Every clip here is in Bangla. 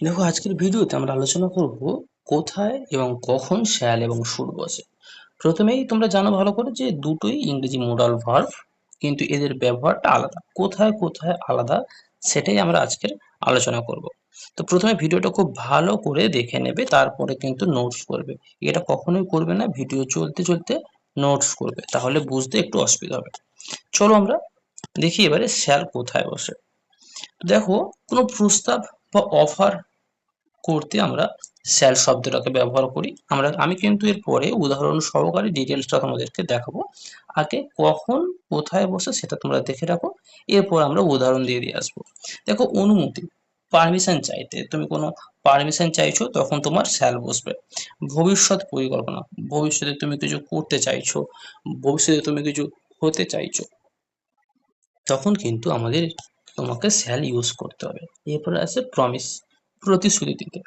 দেখো, আজকের ভিডিওতে আমরা আলোচনা করব কোথায় এবং কখন শ্যাল এবং সুর বসে। প্রথমেই তোমরা জানো ভালো করে যে দুটোই ইংরেজি মোডাল ভার্ব কিন্তু এদের ব্যবহারটা আলাদা। কোথায় কোথায় আলাদা সেটাই আমরা আজকের আলোচনা করব। তো প্রথমে ভিডিওটা খুব ভালো করে দেখে নেবে, তারপরে কিন্তু নোটস করবে। এটা কখনোই করবে না, ভিডিও চলতে চলতে নোটস করবে। তাহলে বুঝতে একটু অসুবিধা হবে। চলো আমরা দেখি এবারে শ্যাল কোথায় বসে। দেখো, কোনো প্রস্তাব বা অফার করতে আমরা স্যাল শব্দটাকে ব্যবহার করি। আমরা, আমি কিন্তু এর পরে উদাহরণ সহকারে ডিটেলসটা তোমাদেরকে দেখাবো। আগে কখন কোথায় বসে সেটা তোমরা দেখে রাখো। এরপর আমরা উদাহরণ দিয়ে দিয়ে আসব। দেখো, অনুমতি পারমিশন চাইতে। তুমি কোনো পারমিশন চাইছো, তখন তোমার স্যাল বসবে। ভবিষ্যৎ পরিকল্পনা, ভবিষ্যতে তুমি কিছু করতে চাইছো, ভবিষ্যতে তুমি কিছু হতে চাইছো, তখন কিন্তু আমাদের তোমাকে স্যাল ইউজ করতে হবে। এরপরে আছে প্রমিস প্রতিশ্রুতি দিতে।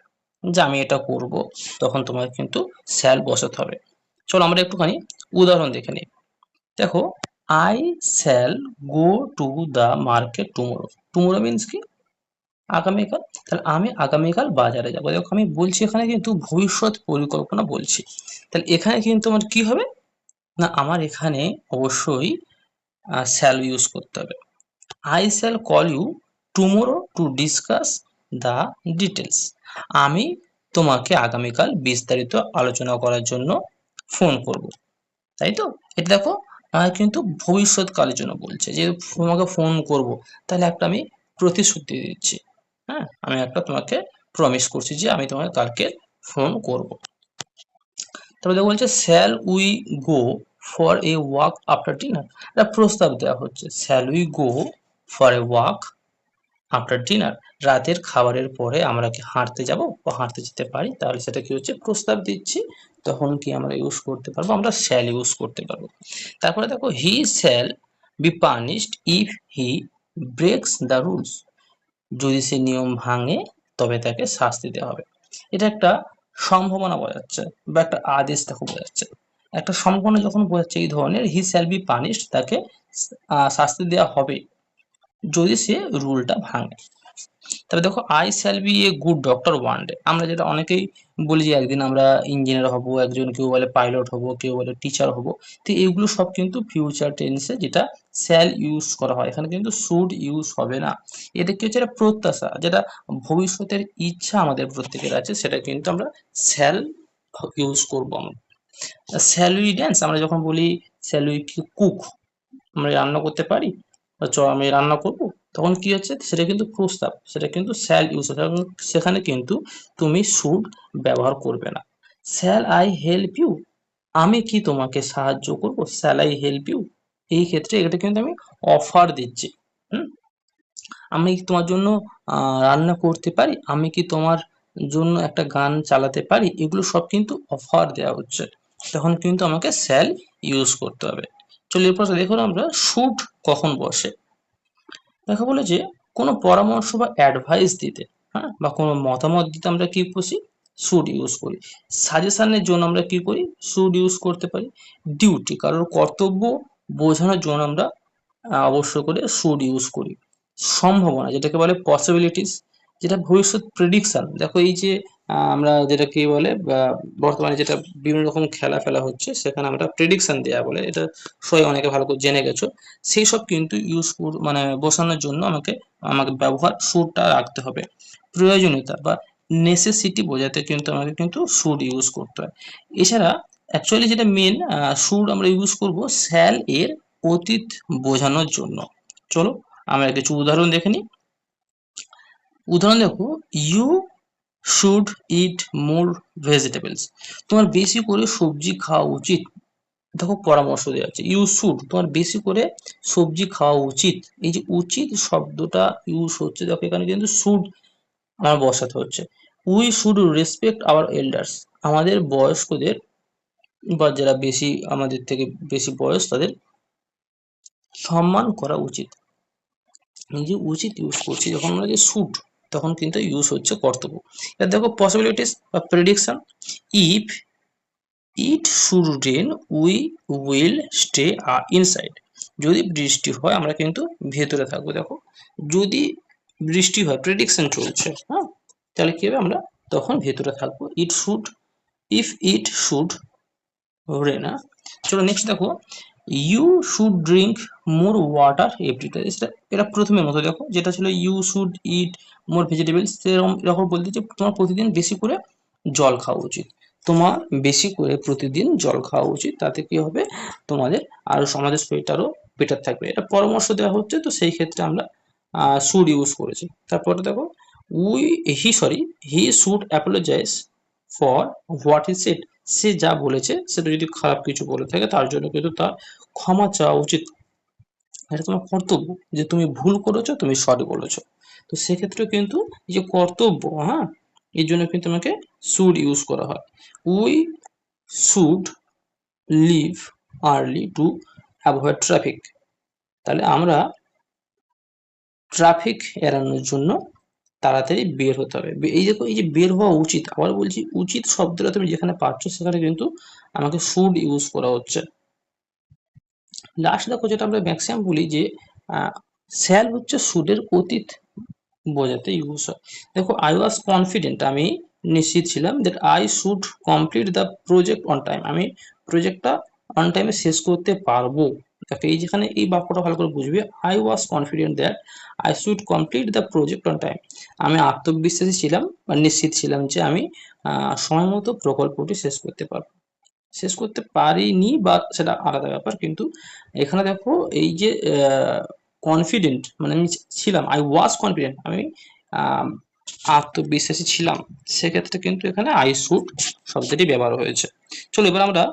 যে আমি এটা করব, তখন তোমার কিন্তু স্যাল বসাতে হবে। চলো আমরা একটুখানি উদাহরণ দেখে নিই। দেখো I shall go to the market tomorrow tomorrow means কি? আগামীকাল। তাহলে আমি আগামীকাল বাজারে যাব। দেখো, আমি বলছি এখানে কিন্তু ভবিষ্যৎ পরিকল্পনা বলছি। তাহলে এখানে কিন্তু আমার কি হবে? না, আমার এখানে অবশ্যই স্যাল ইউজ করতে হবে। I shall call you tomorrow to discuss the details আমি তোমাকে আগামীকাল বিস্তারিত আলোচনা করার জন্য ফোন করব। তাই তো? এটা দেখো, আমার কিন্তু ভবিষ্যৎকালের জন্য বলছে। যে তোমাকে ফোন করব, তাহলে একটা আমি প্রতিশ্রুতি দিচ্ছি। হ্যাঁ আমি একটা তোমাকে প্রমিস করছি যে আমি তোমাকে কালকে ফোন করব। তারপরে দেখো বলছে shall we go for a walk after dinner একটা প্রস্তাব দেওয়া হচ্ছে। Shall we go for a walk after dinner রাতের খাবারের পরে আমরা কি হাঁটতে যাব বা হাঁটতে যেতে পারি? তাহলে সেটা কি হচ্ছে? প্রস্তাব দিচ্ছি। তখন কি আমরা ইউজ করতে পারব? আমরা শ্যাল ইউজ করতে পারব। তারপরে দেখো he shall be punished if he breaks the rules যদি সে নিয়ম ভাঙে, তবে তাকে শাস্তি দেওয়া হবে। এটা একটা সম্ভাবনা বোঝাচ্ছে বা একটা আদেশ দেখো বোঝাচ্ছে একটা সম্ভাবনা যখন বোঝাচ্ছে এই ধরনের হি শ্যাল বি পানিশড তাকে শাস্তি দেওয়া হবে। যদি সে রুলটা ভাঙে। তবে দেখো I shall be a good doctor one day আমরা যেটা অনেকেই বলি যে, একদিন আমরা ইঞ্জিনিয়ার হব, একজন কেউ বলে পাইলট হব, কেউ বলে টিচার হব, তো এইগুলো সব কিন্তু ফিউচার টেন্সে যেটা শ্যাল ইউজ করা হয়। এখানে কিন্তু শুড ইউজ হবে না। এটা কি হচ্ছে? একটা প্রত্যাশা। যেটা ভবিষ্যতের ইচ্ছা আমাদের প্রত্যেকের আছে, সেটা কিন্তু আমরা শ্যাল ইউজ করব আমরা। স্যালুই ড্যান্স আমরা যখন বলি শ্যাল স্যালুই কুক আমরা রান্না করতে পারি? চ, আমি রান্না করব। তখন কি হচ্ছে, সেটা কিন্তু প্রস্তাব, সেটা কিন্তু স্যাল ইউজ সেখানে কিন্তু তুমি শুড ব্যবহার করবে না। স্যাল, আই হেল্প ইউ, আমি কি তোমাকে সাহায্য করব? স্যাল, আই হেল্প ইউ, এই ক্ষেত্রে এটা কিন্তু আমি অফার দিচ্ছি, হুম? আমি তোমার জন্য রান্না করতে পারি? আমি কি তোমার জন্য একটা গান চালাতে পারি? এগুলো সব কিন্তু অফার দেওয়া হচ্ছে। তখন কিন্তু আমাকে স্যাল ইউজ করতে হবে। চলো এরপর দেখুন আমরা শুট কখন বসে? দেখা বলে যে কোনো পরামর্শ বা অ্যাডভাইস দিতে হ্যাঁ? বা কোনো মতামত দিতে আমরা কি বসি শুড ইউজ করি। সাজেশনের জন্য আমরা কি করি? শুড ইউজ করতে পারি। ডিউটি কারোর কর্তব্য বোঝানোর জন্য আমরা অবশ্য করে শুড ইউজ করি। সম্ভাবনা, যেটাকে বলে পসিবিলিটিস যেটা ভবিষ্যৎ প্রেডিকশন দেখো এই যে আমরা যেটা কি বলে বর্তমানে যেটা বিভিন্ন রকম খেলা ফেলা হচ্ছে, সেখানে আমরা প্রেডিকশন দেওয়া বলে, এটা সবাই অনেকে ভালো করে জেনে গেছো। সেই সব কিন্তু ইউজ মানে বসানোর জন্য আমাকে আমাকে ব্যবহার সুরটা রাখতে হবে। প্রয়োজনীয়তা বা নেসেসিটি বোঝাতে কিন্তু আমাকে কিন্তু সুর ইউজ করতে হয়। এছাড়া অ্যাকচুয়ালি যেটা মেন সুর আমরা ইউজ করব স্যাল এর অতীত বোঝানোর জন্য। চলো আমরা কিছু উদাহরণ দেখে নিই। উদাহরণ দেখো you should eat more vegetables তোমার বেশি করে সবজি খাওয়া উচিত। দেখো পরামর্শ দেওয়া আছে। ইউ শুড তোমার বেশি করে সবজি খাওয়া উচিত। এই যে উচিত শব্দটা ইউজ হচ্ছে, দেখো এখানে কিন্তু শুড আমার বসাতে হচ্ছে। We should respect our elders আমাদের বয়স্কদের বা যারা বেশি, আমাদের থেকে বেশি বয়স, তাদের সম্মান করা উচিত। যে উচিত ইউজ করছি, যখন আমরা যে শুড তখন কিন্তু ইউজ হচ্ছে কর্তব্য। এবার দেখো পসিবিলিটিস বা prediction if it should rain we will stay inside যদি বৃষ্টি হয়, আমরা কিন্তু ভেতরে থাকব, দেখো। যদি বৃষ্টি হয় প্রেডিকশন চলছে হ্যাঁ? তাহলে কি হবে? আমরা তখন ভেতরে থাকব। It should if it should rain চলো নেক্সট দেখো। You should drink more water every day এটা প্রথমের মতো দেখো, যেটা ছিল you should eat more vegetables সেরকম, এরকম বলতে যে তোমার প্রতিদিন বেশি করে জল খাওয়া উচিত। তোমার বেশি করে প্রতিদিন জল খাওয়া উচিত। তাতে কি হবে? তোমাদের আরও সমাজের শরীরটা বেটার থাকবে। এটা পরামর্শ দেওয়া হচ্ছে, তো সেই ক্ষেত্রে আমরা শুড ইউজ করেছি। তারপরে দেখো we he sorry he should apologize for what is it say যা বলেছে, সেটা যদি খারাপ কিছু বলে থাকে, তার জন্য কিন্তু তার ক্ষমা চাওয়া উচিত। এটা তোমার কর্তব্য। যে তুমি ভুল করেছ, তুমি সরি বলেছ। তো সেক্ষেত্রে কিন্তু এই যে কর্তব্য হ্যাঁ এর জন্য কিন্তু আমাকে শুড ইউজ করা হয়। We should leave early to avoid traffic. তাহলে আমরা ট্রাফিক এড়ানোর জন্য তাড়াতাড়ি বের হতে হবে। এই দেখো, এই যে বের হওয়া উচিত, আবার বলছি উচিত শব্দটা তুমি যেখানে পাচ্ছ, সেখানে কিন্তু আমাকে শুড ইউজ করা হচ্ছে। লাস্ট দেখো যেটা আমরা ম্যাক্সিমাম বলি যে স্যাল হচ্ছে সুডের অতীত বোঝাতে ইউজ হয়। দেখো আই ওয়াজ কনফিডেন্ট আমি নিশ্চিত ছিলাম that I should complete the project on time আমি প্রজেক্টটা অন টাইমে শেষ করতে পারব। দেখো, এই যেখানে এই বাক্যটা ভালো করে বুঝবে I was confident that I should complete the project on time আমি আত্মবিশ্বাসী ছিলাম বা নিশ্চিত ছিলাম যে আমি সময় মতো প্রকল্পটি শেষ করতে পারব। শেষ করতে পারিনি বা সেটা আলাদা ব্যাপার, কিন্তু এখানে দেখো এই যে কনফিডেন্ট মানে আমি ছিলাম আই ওয়াজ কনফিডেন্ট আমি আত্মবিশ্বাসী ছিলাম। সেক্ষেত্রে কিন্তু এখানে আই শুড শব্দটি ব্যবহার হয়েছে। চলো এবার আমরা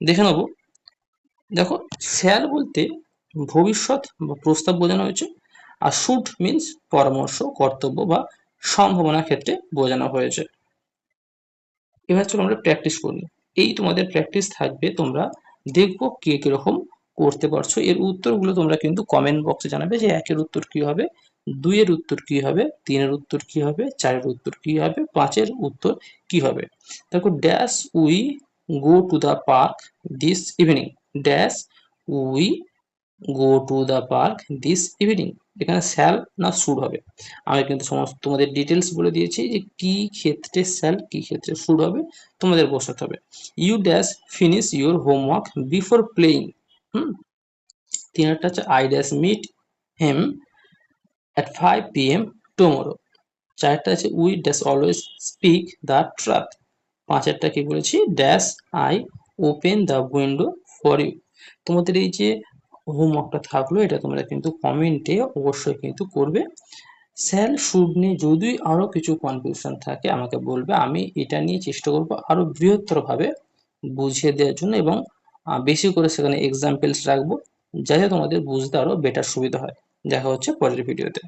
দেখে নেব। দেখো শ্যাল বলতে ভবিষ্যৎ প্রস্তাব বোঝানো হয়েছে, আর শুড মিন্স পরামর্শ, কর্তব্য বা সম্ভাবনার ক্ষেত্রে বোঝানো হয়েছে। এবার চলো আমরা প্র্যাকটিস করি। এই তোমাদের প্র্যাকটিস থাকবে তোমরা দেখব কে কীরকম করতে পারছ। এর উত্তরগুলো তোমরা কিন্তু কমেন্ট বক্সে জানাবে যে একের উত্তর কি হবে, দুইয়ের উত্তর কি হবে, তিনের উত্তর কি হবে, চারের উত্তর কি হবে, পাঁচের উত্তর কি হবে। দেখো dash we go to the park this evening dash we go to the park this evening এখানে স্যাল না শুড হবে। আমি কিন্তু সমস্ত তোমাদের ডিটেলস বলে দিয়েছি যে কি ক্ষেত্রে স্যাল কি ক্ষেত্রে শুড হবে, তোমাদের বসাতে হবে। You dash finish your homework before playing হুম? তিনটা হচ্ছে I dash meet them at five P M tomorrow চারটা আছে we dash always speak the truth পাঁচেরটা কি বলেছি? Dash I open the window for you তোমাদের এই যে হোমওয়ার্কটা থাকল, এটা তোমরা কিন্তু কমেন্টে অবশ্যই কিন্তু করবে। স্যাল শুড নিয়ে যদি আরও কিছু কনফিউশন থাকে, আমাকে বলবে, আমি এটা নিয়ে চেষ্টা করব আরও বৃহত্তরভাবে বুঝিয়ে দেওয়ার জন্য এবং বেশি করে সেখানে এক্সাম্পলস রাখব, যাতে তোমাদের বুঝতে আরও বেটার সুবিধা হয়। দেখা হচ্ছে পরের ভিডিওতে